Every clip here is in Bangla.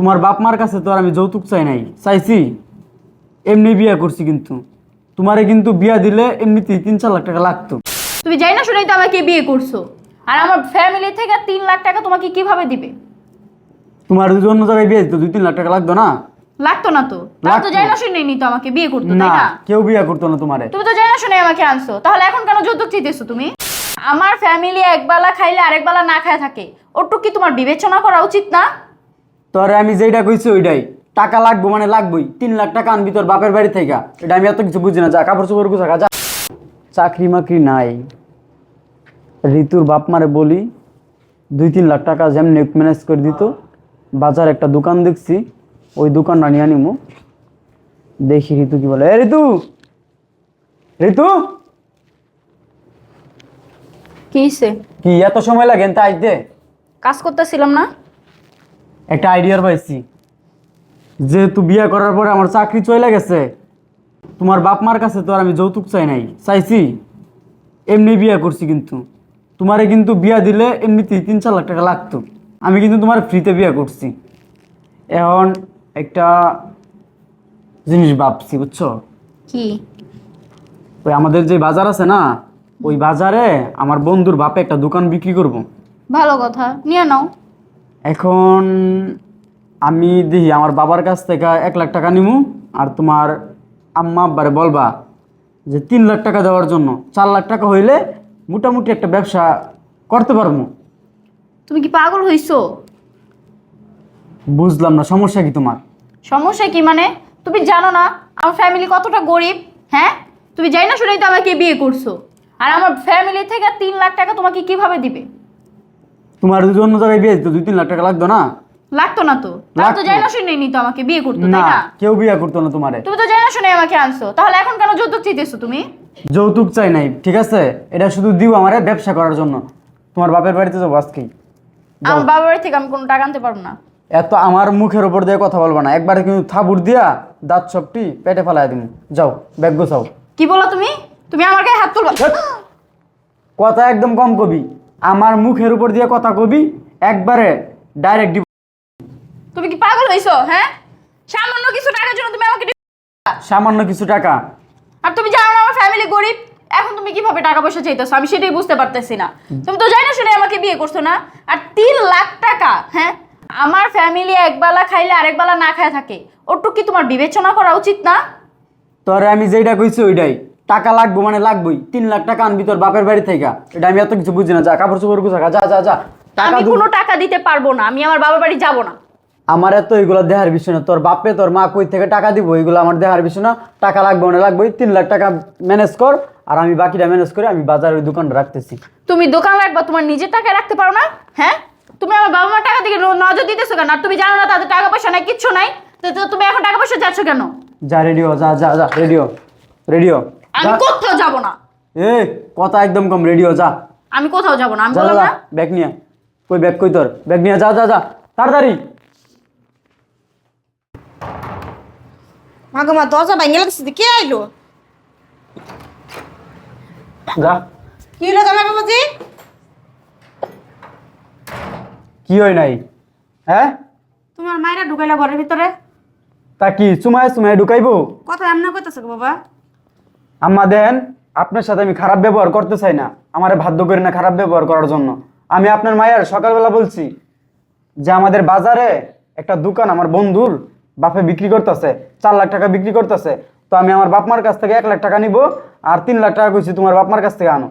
তোমার বাপ মার কাছে তো আর আমি যৌতুক চাই নাই। চাইছি। এমনি বিয়া করছি কিন্তু। তোমারে কিন্তু বিয়া দিলে এমনিতেই তিন চার লাখ টাকা লাগতো। তুমি যাই না শুনেই তো আমাকে বিয়ে করছ। আর আমার ফ্যামিলি থেকে তিন লাখ টাকা তোমাকে কীভাবে দিবে? তোমার যদি অন্য জায়গায় বিয়ে দিত দুই তিন লাখ টাকা লাগতো না? লাগতো না তো। তাও তো লাগতো। যাই না শুনেই নি তো আমাকে বিয়ে করতো তাই না? না কেউ বিয়া করতো না তোমারে। তুমি তো যাই না শুনে আমাকে আনছো। তাহলে এখন কেন যৌতুক চাইতেছো তুমি? আমার ফ্যামিলি একবেলা খাইলে আরেকবেলা না খায় থাকে। ওটু কি তোমার বিবেচনা করা উচিত না? তোরে আমি যেটা কইছি ওইটাই টাকা লাগবো মানে লাগবোই। তিন লাখ টাকা আনবি তোর বাপের বাড়ি থেকে। এটা আমি এত কিছু বুঝি না। যা কাপড় চোপড় গুছা যা। চাকরি মাকরি নাই। ঋতুর বাপ মারে বলি দুই তিন লাখ টাকা যেমন ম্যানেজ করে দিত। বাজার একটা দোকান দেখছি ওই দোকান দোকানটা নিয়ে আনিমু। দেখি ঋতু কি বলে। এ ঋতু! ঋতু! কি হইছে? কি এত সময় লাগে? তা আইতে। কাজ করতেছিলাম না? একটা আইডিয়ার পাইছি। যেহেতু বিয়ে করার পরে আমার চাকরি চলে গেছে তোমার বাপ মার কাছে তো আর আমি যৌতুক চাই নাই। চাইছি এমনি বিয়ে করছি কিন্তু। তোমারে কিন্তু বিয়া দিলে এমনিতেই তিন চার লাখ টাকা লাগতো। আমি কিন্তু তোমার ফ্রিতে বিয়ে করছি। এখন একটা জিনিস ভাবছি বুঝছ? কি? ওই আমাদের যে বাজার আছে না ওই বাজারে আমার বন্ধুর বাপে একটা দোকান বিক্রি করব। ভালো কথা নিয়ে নাও। এখন আমি দেখি আমার বাবার কাছ থেকে এক লাখ টাকা নিমু আর তোমার আম্মা আব্বারে বলবা যে তিন লাখ টাকা দেওয়ার জন্য। চার লাখ টাকা হইলে মোটামুটি একটা ব্যবসা করতে পারব তুমি কি পাগল হইছো? বুঝলাম না সমস্যা কি তোমার? সমস্যা কি মানে? তুমি জানো না আমার ফ্যামিলি কতটা গরিব হ্যাঁ? তুমি যাই না শুনেই তো আমাকে বিয়ে করছ। আর আমার ফ্যামিলি থেকে তিন লাখ টাকা তোমাকে কীভাবে দিবে? তোমার যদি অন্য জায়গায় বিয়ে দিত দুই তিন লাখ টাকা লাগতো না? লাগতো না তো। তাও তো লাগতো। যাই না তো আমাকে বিয়ে করতো তাই না কেউ বিয়ে করতো না তোমারে। তুমি তো যাই না শুনে আমাকে আনছো। তাহলে এখন কেন যৌতুক চাইতেছো তুমি? যৌতুক চাই নাই ঠিক আছে? এটা শুধু দিও আমারে ব্যবসা করার জন্য। তোমার বাপের বাড়িতে যাব আজকেই। আমার বাবার বাড়ি থেকে আমি কোনো টাকা আনতে পারব না। এত আমার মুখের উপর দিয়ে কথা বলবা না। একবারে কিন্তু থাবুর দিয়া দাঁত সবটি পেটে ফেলাই দিন যাও ব্যাগ গোছাও। কি বলো তুমি? তুমি আমার গায়ে হাত তুলবা। কথা একদম কম কবি। আমার মুখের উপর দিয়ে কথা কবি একবারে ডাইরেক্ট তুমি কি পাগল হইছো হ্যাঁ? সামান্য কিছু টাকার জন্য তুমি আমাকে সামান্য কিছু টাকা। আর তুমি জানো আমার ফ্যামিলি গরিব। এখন তুমি কীভাবে টাকা পয়সা চাইতেছো? আমি সেটাই বুঝতে পারতেছি না। তুমি তো জানো শুনে আমাকে বিয়ে করছ না? আর তিন লাখ টাকা হ্যাঁ? আমার ফ্যামিলি একবেলা খাইলে আরেকবেলা না খায় থাকে। ওটু কি তোমার বিবেচনা করা উচিত না? তোরে আমি যেটা কইছি ওইটাই। টাকা লাগবো মানে লাগবোই। তিন লাখ টাকা আনবি তোর বাপের বাড়ি থেকে। এটা আমি এত কিছু বুঝি না। যা কাপড় চোপড় গুছা যা যা যা টাকা আমি দু- কোনো টাকা দিতে পারব না। আমি আমার বাবার বাড়ি যাব না। আমার এত এগুলো দেহার বিষয় না। তোর বাপে তোর মা কই থেকে টাকা দিব? এগুলো আমার দেহার বিষয় না। টাকা লাগবে মানে লাগবে। তিন লাখ টাকা ম্যানেজ কর। আর আমি বাকিটা ম্যানেজ করে আমি বাজারে ওই দোকানটা রাখতেছি। তুমি দোকান রাখবা তোমার নিজের টাকা রাখতে পারো না? হ্যাঁ? তুমি আমার বাবা মার টাকা দিকে ন- নজর দিতেছো কেন? আর তুমি জানো না তাদের টাকা পয়সা নাই কিচ্ছু নাই? তো তো তুমি এখন টাকা পয়সা যাচ্ছ কেন? যা রেডিও যা যা যা রেডিও রেডিও আমি কোথাও যাব না। এ কথা একদম কম রেডিও যা। আমি কোথাও যাব না আমি যা যা বললাম যা না ব্যাগ নিয়ে কই ব্যাগ কই তোর? ব্যাগ নিয়ে যা যা যা। তাড়াতাড়ি। মাগো মা দরজা ভাঙে লাগছে কে আইলো? যা। কি হলো জামাই বাবাজি? কি হয় নাই? হ্যাঁ? তোমার মায়েরা ঢুকাইলা ঘরের ভিতরে? তা কি চুমায় চুমায় ঢুকাইবো? কথা এমন কইতেছে গো বাবা। আম্মা দেন আপনার সাথে আমি খারাপ ব্যবহার করতে চাই না। আমারে বাধ্য করি না খারাপ ব্যবহার করার জন্য। আমি আপনার মায়ের সকালবেলা বলছি যে আমাদের বাজারে একটা দোকান আমার বন্ধুর বাপে বিক্রি করতেছে চার লাখ টাকা বিক্রি করতেছে। তো আমি আমার বাপ মার কাছ থেকে এক লাখ টাকা নিব আর তিন লাখ টাকা কইছি তোমার বাপ মার কাছ থেকে আনো।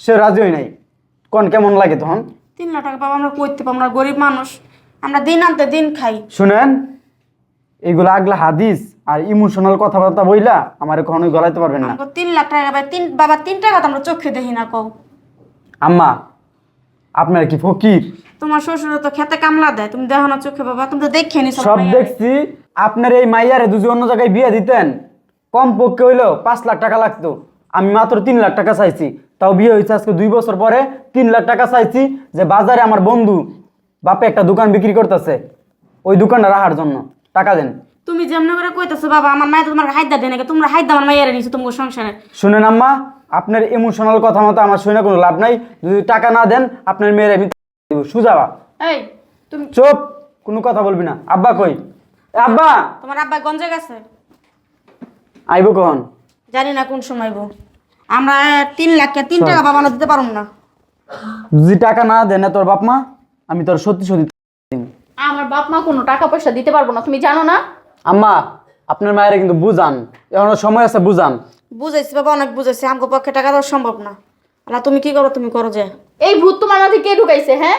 সে রাজি হয় নাই। কোন কেমন লাগে তখন? তিন লাখ টাকা বাবা আমরা করতে পারব আমরা গরিব মানুষ। আমরা দিন আনতে দিন খাই। শুনেন এইগুলো আগলা হাদিস আর ইমোশনাল কথাবার্তা বইলা আমার কখনোই গলাইতে পারবেন না। আমাকে তিন লাখ টাকা পাই তিন বাবা তিন টাকা তো আমরা চোখে দেখি না কও। আম্মা আপনার কি ফকির? তোমার শ্বশুর তো খেতে কামলা দেয় তুমি দেখো না চোখে বাবা তুমি তো দেখে নি সব দেখছি আপনার এই মাইয়ারে দুজন অন্য জায়গায় বিয়ে দিতেন কম পক্ষে হইলেও পাঁচ লাখ টাকা লাগতো। আমি মাত্র তিন লাখ টাকা চাইছি তাও বিয়ে হয়েছে আজকে দুই বছর পরে তিন লাখ টাকা চাইছি যে বাজারে আমার বন্ধু বাপে একটা দোকান বিক্রি করতেছে ওই দোকানটা রাখার জন্য। টাকা দেন। তুমি যেমন করে কইতেছো বাবা আমার মায়ের তোমার হাইদা দেয় নাকি? তোমরা হাইদা আমার মায়ের নিছো তোমার সংসারে। শুনেন আম্মা আপনার ইমোশনাল কথা মতো আমার শুনে কোনো লাভ নাই। যদি টাকা না দেন আপনার মেয়ের আমি দিব। সুজাবা এই তুমি চুপ কোনো কথা বলবি না। আব্বা কই? আব্বা! তোমার আব্বা গঞ্জে গেছে আইবো কখন? জানি না কোন সময় আইবো। আমরা তিন লাখ কে তিন টাকা বাবানো দিতে পারব না। যদি টাকা না দেন না তোর বাপ মা আমি তোর সত্যি সত্যি। আমার বাপ মা কোনো টাকা পয়সা দিতে পারব না তুমি জানো না? আম্মা আপনার মায়ের কিন্তু বুঝান। এখনও সময় আছে বুঝান। বুঝাইছি বাবা অনেক বুঝাইছি। আমার পক্ষে টাকা দেওয়া সম্ভব না। আল্লাহ তুমি কি করো তুমি করো যে। এই ভূত তোমার মাঝে কে ঢুকাইছে হ্যাঁ?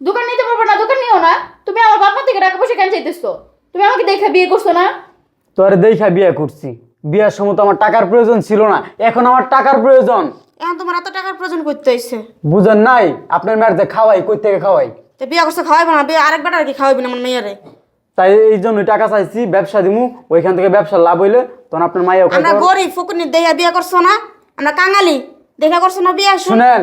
দোকান নিতে পারবে না দোকান নিও না। তুমি আমার বাপ মা থেকে টাকা পয়সা কেন চাইতেছো? তুমি আমাকে দেখে বিয়ে করছ না? তো তোরে দেখা বিয়ে করছি। বিয়ের সময় তো আমার টাকার প্রয়োজন ছিল না। এখন আমার টাকার প্রয়োজন। এখন তোমার এত টাকার প্রয়োজন করতে হয়েছে বুঝেন নাই? আপনার মায়ের যে খাওয়াই কই থেকে খাওয়াই? তো বিয়ে করছে খাওয়াইবো না বিয়ে আরেক বেটার কি খাওয়াইবি না আমার মেয়েরে? তাই এই জন্য টাকা চাইছি ব্যবসা দিমু ওইখান থেকে ব্যবসা লাভ হইলে তখন আপনার মায়েও আমরা। গরিব ফুকুনি দেখা বিয়ে করছ না? আমরা কাঙালি দেখা করছ না বিয়ে শুন? শুনেন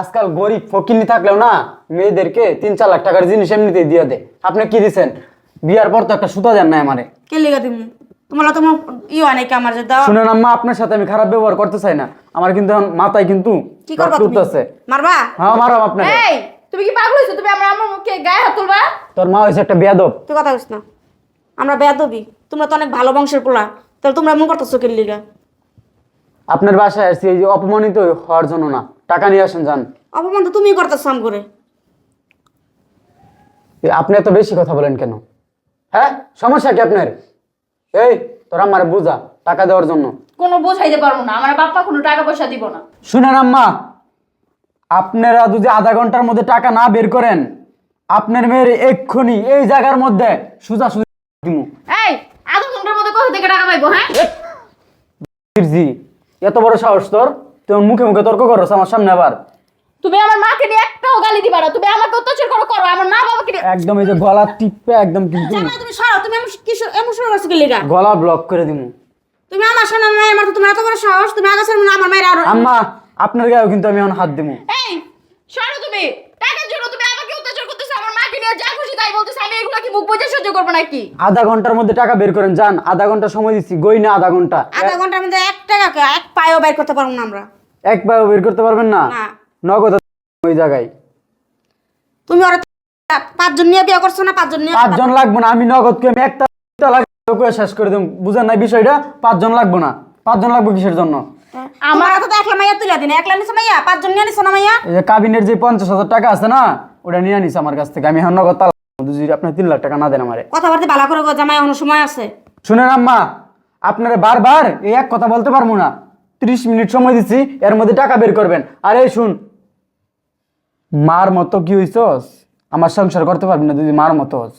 আজকাল গরিব ফকিনি থাকলেও না মেয়েদেরকে তিন চার লাখ টাকার জিনিস এমনিতেই দিয়ে দেয়। আপনি কি দিছেন? বিয়ার পর তো একটা সুতা দেন না আমারে। কে লিগা দিমু? তোমার তোমার ই হয় নাকি আমার যে দাও শুনেন আম্মা আপনার সাথে আমি খারাপ ব্যবহার করতে চাই না। আমার কিন্তু এখন মাথায় কিন্তু কি করবা তুমি? মারবা? হ্যাঁ মারাম আপনাকে। এই! তুমি কি পাগল হয়েছো? তুমি আমার আমার মুখে গায়ে হাত তুলবা? তোর মা হয়েছে একটা বেয়াদব। তুই কথা কইস না। আমরা বেয়াদবি। তোমরা তো অনেক ভালো বংশের পোলা। তাহলে তোমরা এমন করতেছো কে লিগা? আপনার বাসায় আসছি এই যে অপমানিত হওয়ার জন্য না। টাকা নিয়ে আসেন যান। অপমান তো তুমিই করতেছো আম করে। এ, আপনি এত বেশি কথা বলেন কেন? হ্যাঁ? সমস্যা কি আপনার? এই তোর আমার বুঝা টাকা দেওয়ার জন্য। কোনো বোঝাইতে পারব না। আমার বাপ মা কোনো টাকা পয়সা দিব না। শুনেন আম্মা আপনারা যদি আধা ঘণ্টার মধ্যে টাকা না বের করেন আপনার মেয়ের এক্ষুনি এই জায়গার মধ্যে সুজা সুজি দিমু। এই আধা ঘণ্টার মধ্যে কোথা থেকে টাকা পাইবো হ্যাঁ? জি এত বড় সাহস তোর? তুই মুখে মুখে তর্ক করছ আমার সামনে আবার। তুমি আমার মাকে নিয়ে একটাও গালি দিবা না তুমি আমাকে অত্যাচার করো করো আমার মা বাবাকে নিয়ে একদম এই যে গলা টিপে একদম কিন্তু জামাই তুমি সরো তুমি এমন কি শুরু- এমন শুরু করছ কে লিগা গলা ব্লক করে দিমু। তুমি আমার সামনে নাই আমার তো তোমার এত বড় সাহস তুমি আগে সামনে আমার মায়ের আরও আম্মা আপনার গায়েও কিন্তু আমি এখন হাত দিমু। এই সরো তুমি টাকার জন্য তুমি আমাকে অত্যাচার করতেছো আমার মাকে নিয়ে যা খুশি তাই বলতেছো আমি এগুলো কি মুখ বুঝে সহ্য করব নাকি? আধা ঘণ্টার মধ্যে টাকা বের করেন যান আধা ঘণ্টা সময় দিচ্ছি গই না আধা ঘণ্টা। আধা ঘণ্টার মধ্যে এক টাকা এক পায়ও বাইর করতে পারব না আমরা। এক পায়েও বের করতে পারবেন না? না। নগদ ওই জায়গায়। তুমি ওরা পাঁচজন নিয়ে বিয়ে করছ না পাঁচজন নিয়ে পাঁচজন লাগবো না আমি নগদ কে আমি একটা লাগবে শেষ করে দেব বুঝেন না বিষয়টা? পাঁচজন লাগবো না। পাঁচজন লাগবো কিসের জন্য? আমার তো একলা মাইয়া তুলে দিন একলা নিছো মাইয়া? পাঁচজন নিয়ে নিছো না মাইয়া? এই যে কাবিনের যে পঞ্চাশ হাজার টাকা আছে না ওটা নিয়ে নিছে আমার কাছ থেকে। আমি এখন নগদ তালা যদি আপনি তিন লাখ টাকা না দেন আমারে। কথাবার্তা ভালো করে গো জামাই এখনও সময় আছে। শুনেন আম্মা আপনারা বারবার এই এক কথা বলতে পারব না। ত্রিশ মিনিট সময় দিচ্ছি এর মধ্যে টাকা বের করবেন। আর এই শুন মার মতো কি হইছস? আমার সংসার করতে পারবি না যদি মার মতো হস।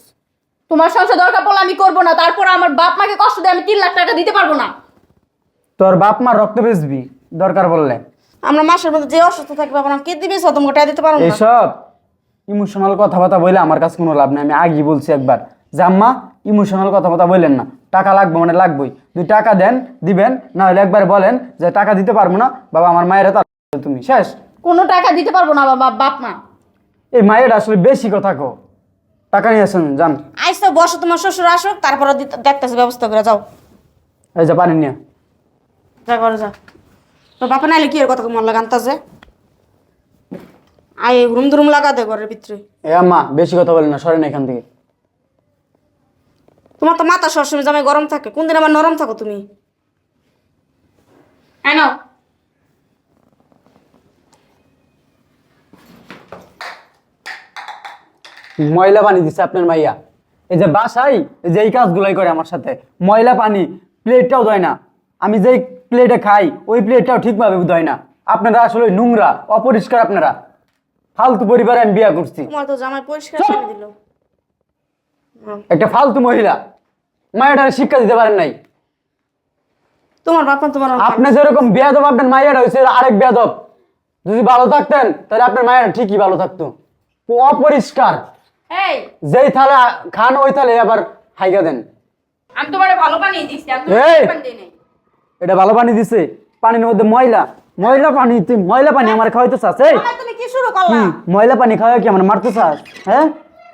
তোমার সংসার দরকার পড়লে আমি করব না তারপর আমার বাপ মাকে কষ্ট দিয়ে আমি তিন লাখ টাকা দিতে পারব না। তোর বাপ মা রক্ত বেচবি দরকার বললে। আমরা মাসের মধ্যে যে অসুস্থ থাকবে আপনার কে দিবি? তুমি গোটা দিতে পারব না। এইসব ইমোশনাল কথাবার্তা বলে আমার কাছে কোনো লাভ নেই আমি আগেই বলছি একবার। যে আম্মা ইমোশনাল কথাবার্তা বললেন না টাকা লাগবে মানে লাগবেই। দুই টাকা দেন দিবেন না হলে একবার বলেন যে টাকা দিতে পারব না বাবা আমার মায়ের তার তুমি শেষ। কোনো টাকা দিতে পারব না বাবা বাপ মা। এই মায়ের আসলে বেশি কথা কো। টাকা নিয়ে আসেন যান। আইস তো বসো তোমার শ্বশুর আসুক তারপরে দেখতেছে ব্যবস্থা করে যাও। এই যে পানি নিয়ে। যা করে যা। তোর বাপা নাইলে কি এর কথা মন লাগা আনতাছে? আই হুরুম দুরুম লাগা দে ঘরের ভিতরে। এ আম্মা বেশি কথা বলেন না সরেন এখান থেকে। তোমার তো মাথা সবসময় জামাই গরম থাকে। কোন দিন আবার নরম থাকো তুমি? নাও। ময়লা পানি দিচ্ছে আপনার মাইয়া। এই যে বাসাই এই যে এই কাজগুলাই করে আমার সাথে। ময়লা পানি প্লেটটাও দেয় না। আমি যেই প্লেটে খাই ওই প্লেটটাও ঠিকভাবে দেয় না। আপনারা আসলে নোংরা অপরিষ্কার আপনারা। ফালতু পরিবারে আমি বিয়ে করছি। তোমার তো জামাই পরিষ্কার করে দিল। একটা ফালতু মহিলা। মায়েরা শিক্ষা দিতে পারেন নাই। তোমার বাপা তোমার আপনি যেরকম বেয়াদব আপনার মায়েরা হয়েছে আরেক বেয়াদব। যদি ভালো থাকতেন তাহলে আপনার মায়েরা ঠিকই ভালো থাকতো। অপরিষ্কার। এই! যেই থালে খান ওই থালে আবার হাইগা দেন। আমি তোমার ভালো বানিয়ে দিচ্ছি আমি এই! পানি দিই নাই। এটা ভালো পানি দিছে পানির মধ্যে ময়লা ময়লা পানি তুই ময়লা পানি আমার খাওয়াইতে চাস এই? তুমি কি শুরু করলা? ময়লা পানি খাওয়া কি আমার মারতে চাস হ্যাঁ?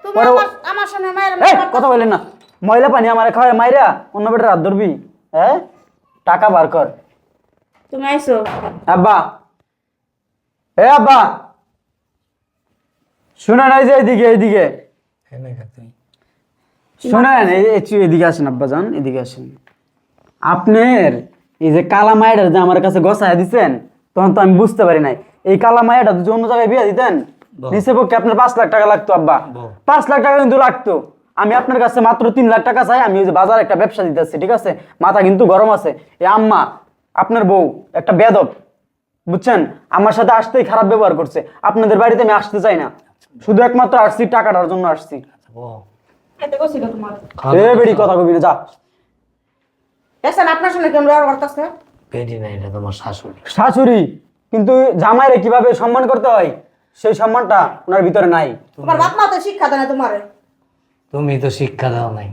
তুমি আমার আমার সামনে মায়ের কথা বললেন না। ময়লা পানি আমার খাওয়ায় মাইরা অন্য বেটার হাত ধরবি হ্যাঁ? টাকা বার কর। তুমি আইছো? আব্বা। এ আব্বা। শুনে নাই যে এইদিকে এইদিকে। শোনেন এই- একটু এদিকে আসেন আব্বাজান এদিকে আসেন। আপনার এই যে কালা মায়ের যে আমার কাছে গসায় দিচ্ছেন তখন তো আমি বুঝতে পারি নাই। এই কালা মায়েরটা যদি অন্য জায়গায় বিয়ে দিতেন নিচে পক্ষে আপনার পাঁচ লাখ টাকা লাগতো আব্বা। পাঁচ লাখ টাকা কিন্তু লাগতো। আমি আপনার কাছে মাত্র তিন লাখ টাকা চাই আমি ওই যে বাজার একটা ব্যবসা দিতেছি ঠিক আছে? মাথা কিন্তু গরম আছে। এ আম্মা আপনার বউ একটা বেদব বুঝছেন? আমার সাথে আসতেই খারাপ ব্যবহার করছে। আপনাদের বাড়িতে আমি আসতে চাই না। শুধু একমাত্র আসছি টাকাটার জন্য আসছি। এতে এ বেড়ি কথা কবি না যা। দেখছেন আপনার সঙ্গে কেমন ব্যবহার করতেছে? পেটি না এটা তোমার শাশুড়ি। শাশুড়ি কিন্তু জামাইরে কীভাবে সম্মান করতে হয়? সেই সম্মানটা ওনার ভিতরে নাই। তোমার বাপ মা তো শিক্ষা দেয় না তোমারে। তুমি তো শিক্ষা দাও নাই।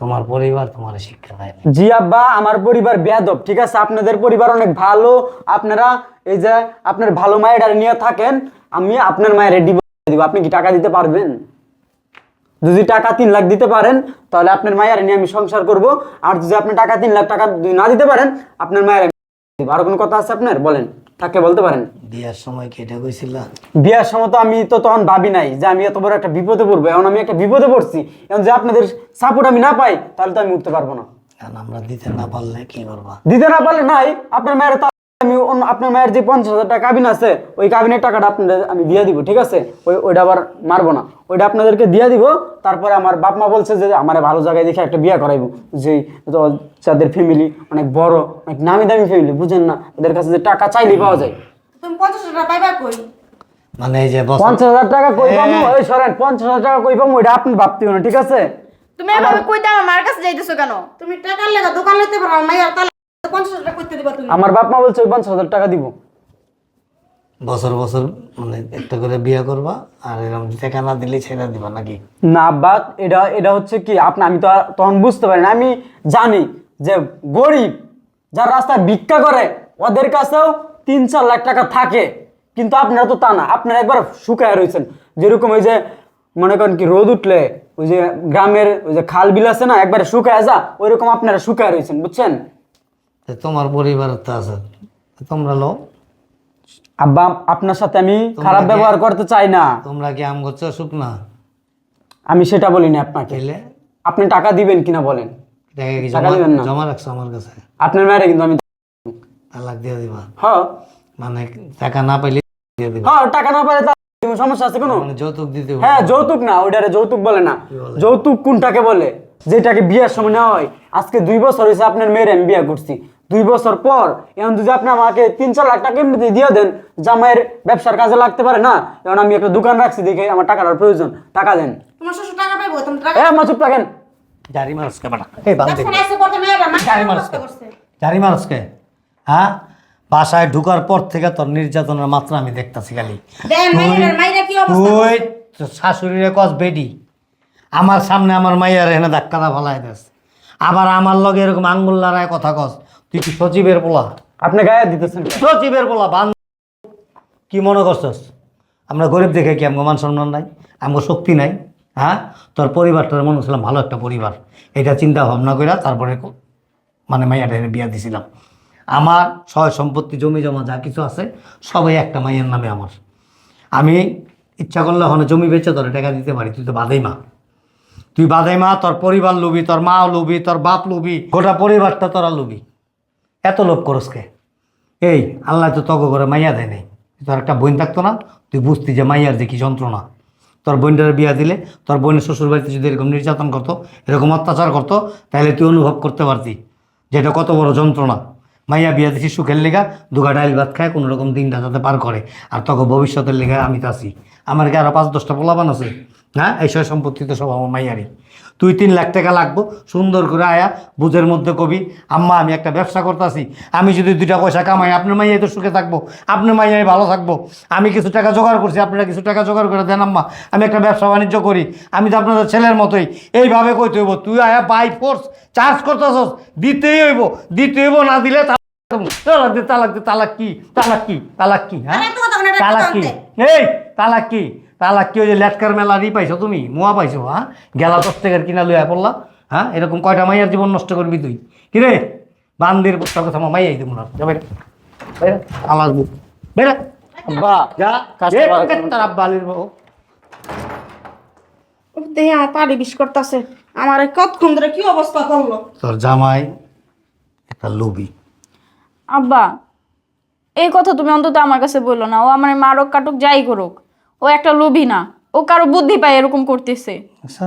তোমার পরিবার তোমার শিক্ষা দেয় না জি আব্বা আমার পরিবার বেয়াদব ঠিক আছে? আপনাদের পরিবার অনেক ভালো। আপনারা এই যে আপনার ভালো মায়ের নিয়ে থাকেন আমি আপনার মায়ের ডিভোর্স দিব। আপনি কি টাকা দিতে পারবেন? যদি টাকা তিন লাখ দিতে পারেন তাহলে আপনার মায়ের নিয়ে আমি সংসার করব। আর যদি আপনি টাকা তিন লাখ টাকা যদি না দিতে পারেন আপনার মায়ের আর কোনো কথা আছে আপনার? বলেন থাকলে বলতে পারেন। বিয়ার সময় কেটে গেছিল বিয়ার সময় তো আমি তো তখন ভাবি নাই যে আমি এত বড় একটা বিপদে পড়ব। এখন আমি একটা বিপদে পড়ছি। এখন যে আপনাদের সাপোর্ট আমি না পাই তাহলে তো আমি উঠতে পারব না। আমরা দিতে না পারলে কি করবা? দিতে না পারলে নাই আপনার মায়ের আমি অন্য আপনার মায়ের যে পঞ্চাশ হাজার টাকা কাবিন আছে ওই কাবিনের টাকাটা আপনাদের আমি দিয়ে দিব ঠিক আছে? ওই ওইটা আবার মারবো না। ওইটা আপনাদেরকে দিয়ে দিব তারপরে আমার বাপ মা বলছে যে আমার ভালো জায়গায় দেখে একটা বিয়ে করাইবো। যে যাদের ফ্যামিলি অনেক বড় অনেক নামি দামি ফ্যামিলি বুঝেন না? ওদের কাছে যে টাকা চাইলেই পাওয়া যায়। তুমি পঞ্চাশ টাকা পাইবা কই? মানে এই যে পঞ্চাশ হাজার টাকা কই পাবো? ওই সরেন পঞ্চাশ হাজার টাকা কই পাবো? ওইটা আপনি ভাবতেও না ঠিক আছে? তুমি এভাবে কইতে আমার কাছে যাইতেছো কেন? তুমি টাকার লেগা দোকান লইতে পারো মাইয়ার পঞ্চাশ টাকা করতে দিবা তুমি। আমার বাপ মা বলছে ওই পঞ্চাশ হাজার টাকা দিব। বছর বছর মানে একটা করে বিয়ে করবা আর এরকম টাকা না দিলে ছেড়ে দিবা নাকি? না আব্বা এটা এটা হচ্ছে কি আপনি আমি তো আর তখন বুঝতে পারি না। আমি জানি যে গরিব যারা রাস্তায় ভিক্ষা করে ওদের কাছেও তিন চার লাখ টাকা থাকে। কিন্তু আপনারা তো তা না। আপনারা একবার শুকায় রয়েছেন। যেরকম ওই যে মনে করেন কি রোদ উঠলে ওই যে গ্রামের ওই যে খাল বিল আছে না একবারে শুকায় যা ওইরকম আপনারা শুকায় রয়েছেন বুঝছেন? তোমার পরিবার তো আছে তোমরা লো আব্বা আপনার সাথে আমি খারাপ ব্যবহার করতে চাই না। তোমরা কি আম করছ শুকনা? আমি সেটা বলিনি আপনাকে। আপনি টাকা দিবেন কিনা বলেন? টাকা জমা দিবেন না। জমা রাখছো আমার কাছে? আপনার মেয়েরা কিন্তু আমি তালাক দিয়ে দিবা। হ্যাঁ। মানে টাকা না পাইলে দিয়ে দিবা। হ্যাঁ টাকা না তা সমস্যা আছে কোনো? মানে যৌতুক দিতে হ্যাঁ যৌতুক না ওইটারে যৌতুক বলে না। যৌতুক কোনটাকে বলে? যেটাকে বিয়ের সময় নেওয়া হয়। আজকে দুই বছর হয়েছে আপনার মেয়ের আমি বিয়ে করছি। দুই বছর পর এখন যদি আপনি আমাকে তিন চার লাখ টাকা এমনিতে দিয়ে দেন জামাইয়ের ব্যবসার কাজে লাগতে পারে না এখন আমি একটা দোকান রাখছি দেখে আমার টাকাটার প্রয়োজন। টাকা দেন। তোমার শ্বশুর টাকা পাইবো? তুমি এ জারি এই জারি জারি মারস হ্যাঁ? বাসায় ঢুকার পর থেকে তোর নির্যাতনের মাত্রা আমি দেখতাছি খালি। দেন মাইয়ার মাইরা কি অবস্থা? তুই শাশুড়িরে কস বেডি। আমার সামনে আমার মাইয়ার এখানে ধাক্কা দা ফেলাই দেস আবার আমার লগে এরকম আঙ্গুল লড়ায় কথা কস তুই কি সচিবের পোলা? আপনি গায়ে দিতেছেন সচিবের পোলা বান কি মনে করছস? আমরা গরিব দেখে কি আমগো মান সম্মান নাই? আমগো শক্তি নাই? হ্যাঁ? তোর পরিবারটার মনে হচ্ছিলাম ভালো একটা পরিবার। এটা চিন্তা ভাবনা করে তারপরে মানে মাইয়াটা এনে বিয়া দিছিলাম। আমার সয় সম্পত্তি জমি জমা যা কিছু আছে সবাই একটা মাইয়ের নামে আমার। আমি ইচ্ছা করলে হনে জমি বেচে তোর টাকা দিতে পারি তুই তো বাদেই মা। তুই বাদাই মা, তোর পরিবার লুবি, তোর মা লুবি, তোর বাপ লুবি, গোটা পরিবারটা তোরা লুবি। এত লোভ করস কে? এই, আল্লাহ তো তগ করে মাইয়া দেয় নাই। তোর একটা বোন থাকতো না, তুই বুঝতি যে মাইয়ার যে কি যন্ত্রণা। তোর বোনটার বিয়া দিলে তোর বোনের শ্বশুর বাড়িতে যদি এরকম নির্যাতন করতো, এরকম অত্যাচার করতো, তাহলে তুই অনুভব করতে পারতি যে এটা কত বড় যন্ত্রণা। মাইয়া বিয়া দিছি সুখের লেগা, দুগা ডাইল ভাত খায় কোনো রকম দিনটা যাতে পার করে। আর তখন ভবিষ্যতের লেগে আমি তো আছি। আমার কি আরও পাঁচ দশটা পোলাবান আছে? হ্যাঁ? এইসব সম্পত্তি তো সব আমার মাইয়ারই। তুই তিন লাখ টাকা লাগবো সুন্দর করে আয়া বুঝের মধ্যে কবি আম্মা আমি একটা ব্যবসা করতেছি আমি যদি দুইটা পয়সা কামাই আপনার মাইয়াই তো সুখে থাকব আপনার মাইয়াই ভালো থাকব। আমি কিছু টাকা জোগাড় করছি আপনারা কিছু টাকা জোগাড় করে দেন আম্মা। আমি একটা ব্যবসা বাণিজ্য করি আমি তো আপনাদের ছেলের মতোই। এইভাবে কইতে হইব তুই আয়া বাই ফোর্স চার্জ করতেছস দিতেই হইব দিতে হইব না দিলে তালাক দে তালাক দে তালাক কি তালাক কি তালাক কি হ্যাঁ? তালাক কি? এই তালাক কি? তালাক কি ওই যে লেটকার মেলা ই পাইছো তুমি? মোয়া পাইছো হ্যাঁ গেলা দশ টাকার কিনা লইয়া পড়লা হ্যাঁ এরকম কয়টা মাইয়ার জীবন নষ্ট করবি তুই? কিরে বান্দির পুস্তক কথা আমার মাইয়াই দেবো না যা বাইরে। বাইরে। আলাসবো বেরে আব্বা যা। তার আব্বা আলির বউ উফ, আমার পাড়ি বিষ করতেছে। আমার কতক্ষণ ধরে কি অবস্থা করল? তোর জামাই একটা লোভী। আব্বা এই কথা তুমি অন্তত আমার কাছে বলল না। ও আমার মারক কাটুক যাই করুক। ও একটা লোভী না। ও কারও বুদ্ধি পায় এরকম করতেছে। আচ্ছা।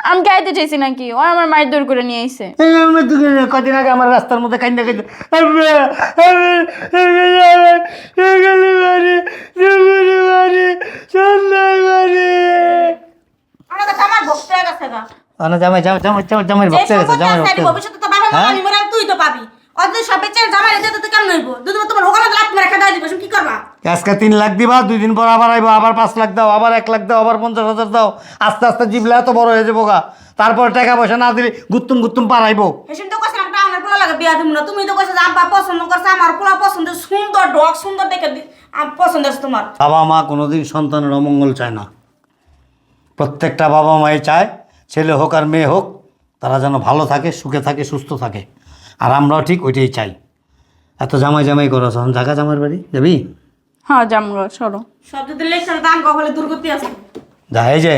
আমি গাইতে চাইছি নাকি? ও আমার মায়ের দৌড় করে নিয়ে আইছে। কদিন আগে আমার রাস্তার মধ্যে কান্দা কান্দা জামাই জামাই জামাই জামাই ভক্ত গেছে জামাই আছে, ভক্ত ভবিষ্যতে তো বাবা হ্যাঁ? তুই তো পাবি। অত সব বেচে জামাই দিতে তো কেমন হইব? দুধ তোমার হোকামে লাভ মেরে খেতে দিবে কি করবা? আজকে তিন লাখ দিবা দুই দিন পর আবার আইবো আবার পাঁচ লাখ দাও আবার এক লাখ দাও আবার পঞ্চাশ হাজার দাও আস্তে আস্তে জিবলা এত বড় হয়ে যাব গা। তারপর টাকা পয়সা না দিলে গুত্তুম গুত্তুম পারাইবো হেসিন তো কইছিলাম পোলা লাগে বিয়া দিমু না। তুমি তো কইছো যে আব্বা পছন্দ করছে আমার পোলা পছন্দ সুন্দর ডগ সুন্দর দেখে পছন্দ আছে তোমার। বাবা মা কোনোদিন সন্তানের অমঙ্গল চায় না। প্রত্যেকটা বাবা মাই চায় ছেলে হোক আর মেয়ে হোক তারা যেন ভালো থাকে সুখে থাকে সুস্থ থাকে। আর আমরাও ঠিক ওইটাই চাই। এত জামাই জামাই করো এখন জায়গা জামার বাড়ি? যাবি? হ্যাঁ জামগো সরো। যদি লেকচার দাম দুর্গতি আছে। যা এই যে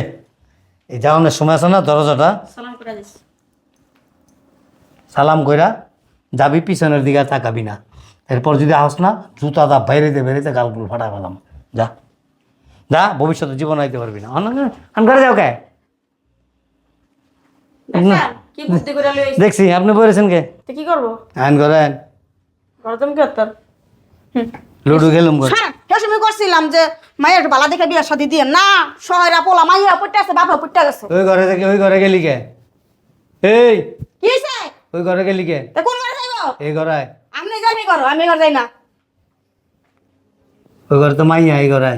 এই যাওয়ানোর সময় আছে না দরজাটা? সালাম করে দিস। সালাম কইরা যাবি পিছনের দিকে তাকাবি না। এরপর যদি আস না জুতা দা বাইরেতে বেরিতে গালগুলো ফাটা পেলাম যা। যা ভবিষ্যতে জীবন আইতে পারবি না। করে যাও কে? দেখছেন? কি বুদ্ধি করে লই আইছি। দেখছি আপনি বলেছেন কে? তো কি করব? আইন করেন। কি করতাম? লুডু খেলুম করে হ্যাঁ করছিলাম যে মায়ের একটু বালা দেখে বিয়া শাদি দিয়ে। না শহরা পোলা মাইয়া পড়তে আছে বাপা পড়তে গেছে। ওই ঘরে থেকে ওই ঘরে গেলি কে? এই! কি হয়েছে ওই ঘরে গেলি কে? তা কোন ঘরে যাইব? এই ঘরে আপনি যাই করো আমি ঘর যাই না। ওই ঘরে তো মাইয়া এই ঘরে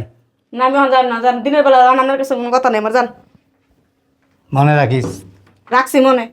না আমি যাই না জান দিনের বেলা আমার কাছে কোনো কথা নেই আমার জান মনে রাখিস? রাখছি মনে।